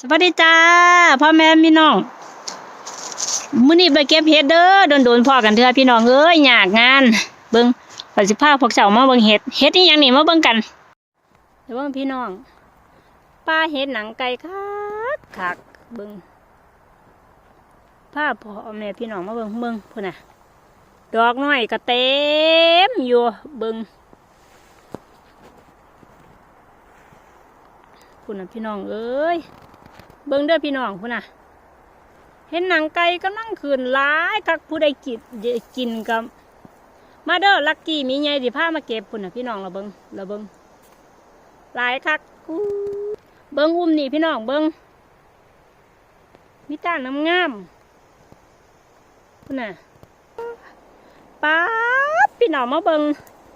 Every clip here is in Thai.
สวัสดีจ้าพ่อแม่พี่น้องมื้อนี้ไปเก็บเห็ดเด้อโดนๆพ่อกันเถอะพี่น้องเอ้ยยากงาน เบิ่งข้อยสิพาพวกเจ้ามาเบิ่งเห็ดเห็ดอีหยังนี่มาเบิ่งกันเดี๋ยวเบิ่งพี่น้องป้าเห็ดหนังไก่คักคักเบิ่งพาพ่อแม่พี่น้องมาเบิ่งเบิ่งพุ่นน่ะ ดอกน้อยก็เต็มอยู่เบิ่งพุ่นน่ะพี่น้องเอ้ย เบิ่งเด้อพี่น้องพุ่นน่ะ เห็นหนังไก่กำลังขืนหลายคักผู้ใดกินกินกับมาเด้อลักกี้มีไงสิพามาเก็บพุ่นน่ะพี่น้องเราเบิ่งเราเบิ่งหลายคักอู้เบิ่งอุ้มนี่พี่น้องเบิ่งมีตาน้ำงามพุ่นน่ะป๊าพี่น้องมาเบิ่ง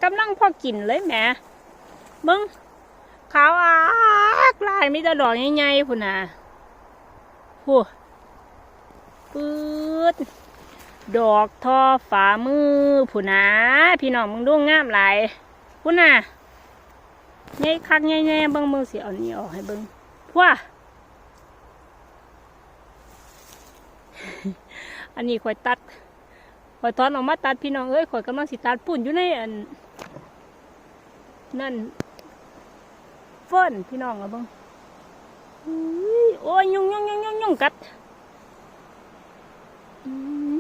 กำลังพอกินเลยแหมเบิ่งขาวอากลายมีต่ดอกใหญ่ๆพุ่นน่ะ หูปื๊ดดอกทอฝ่ามือพุ่นนะพี่น้องมึงดูงามหลายพุ่นน่ะใหญ่คักใหญ่ๆเบิ่งมือสิเอานี่ออกให้เบิ่งพัวอันนี้ข่อยตัดข่อยถอนออกมาตัดพี่น้องเอ้ยข่อยกำลังสิตัดปุ่นอยู่ในอันนั่นเฟิ่นพี่น้องเอาเบิ่ง โอ้ยยุ่งยงยงยงยงกัดอืม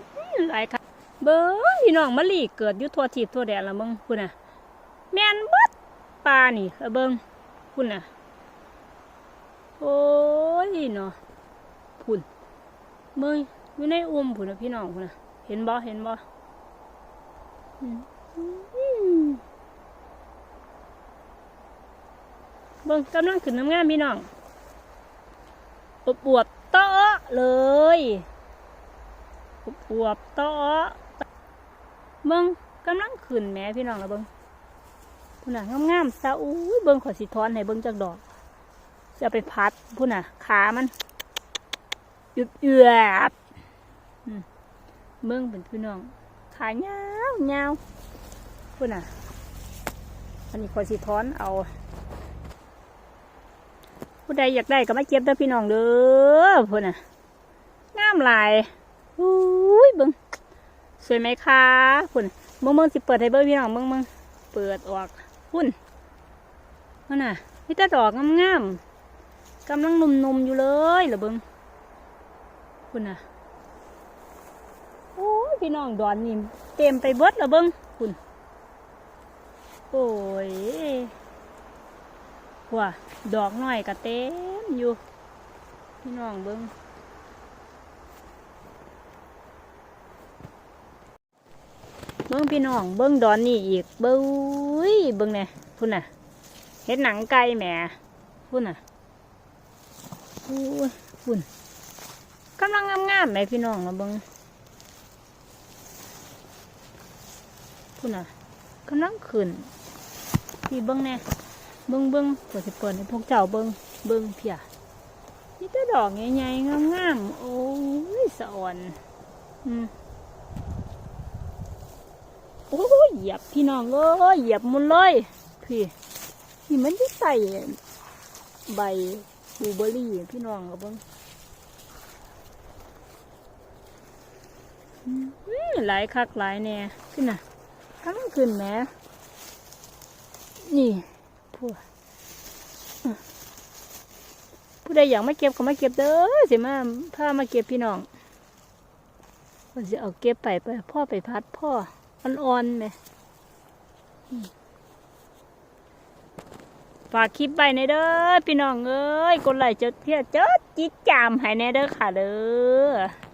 หลายครับเบิ้งพี่น้องมะลิเกิดยู่ทั่วทิศทั่วแดนละเบิ่งคุณน่ะ แมนบดปลานี่เอาเบิ่งคุณน่ะ โอ้ยเนาะพุ่นเบิ่งอยู่ในอุ้มพุ่นนะพี่น้องพุ่นน่ะ เห็นบ่เห็นบ่อืมอืมเบิ่งกำลังขึ้นน้ำงามพี่น้อง อบอวบเตาะเลยอบอวบเตาะเบิ่งกำลังขึ้นแม่พี่น้องละเบิ่งพุ่นน่ะงามๆซะอุ้เบิ่งขอสิทอนให้เบิ่งจักดอกจะไปพัดพุ่นน่ะขามันหยุดเอือบอืมเบิ่งเป็นพี่น้องขายาวยาพุ่นน่ะอันนี้ขอสิทอนเอา ผู้ใดอยากได้ก็มาเก็บเด้อพี่น้องเด้อพ่นน่ะงามหลายอุ้ยเบิ่งสวยไหมคะพุ่นเบิ่งเบิ่งสิเปิดให้เบิ่งพี่น้องเบิ่งเบิ่งเปิดออกพุ่นพ่นน่ะมีแต่ดอกงามๆกำลังนุ่มๆอยู่เลยเหรอเบิ่งพุ่นน่ะโอ้ยพี่น้องดอนนี่เต็มไปเบิดเหรอเบิ่งพุ่นโอ้ย ว่าดอกน้อยก็เต็มอยู่พี่น้องเบิ้งเบิ้งพี่น้องเบิ้งดอนนี่อีกเบิ้งเบิ้งเนี่ยพุ่นน่ะเห็ดหนังไก่แหมพุ่นน่ะอุ้ยพุ่นกำลังงามๆไหมพี่น้องเราเบิ้งพุ่นน่ะกำลังขึ้นพี่เบิ้งเนี่ย เบิ้งเบิ้งเปิดสิเปิดให้พวกเจ้าเบิ้งเบิ้งเพียนี่แต่ดอกใหญ่ๆงามๆโอ้ยสะอ่อนอืมโอ้ยเหยียบพี่น้องเอ้ยเหยียบหมุนเลยพี่นี่มันที่ใส่ใบบูเบอร์รี่พี่น้องเอาเบิ้งอืมหลายคักหลายแน่ขึ้นน่ะกำลังขึ้นแหมนี่ ผู้ผู้ใดอยากมาเก็บก็มาเก็บเด้อสิมาพามาเก็บพี่น้องคนสิเอาเก็บไปไปพ่อไปพัดพ่ออ่อนๆไหมฝากคลิปไปในเด้อพี่น้องเอ้ยกดไลค์จดเพียจดจิตจามให้ในเด้อค่ะเด้อ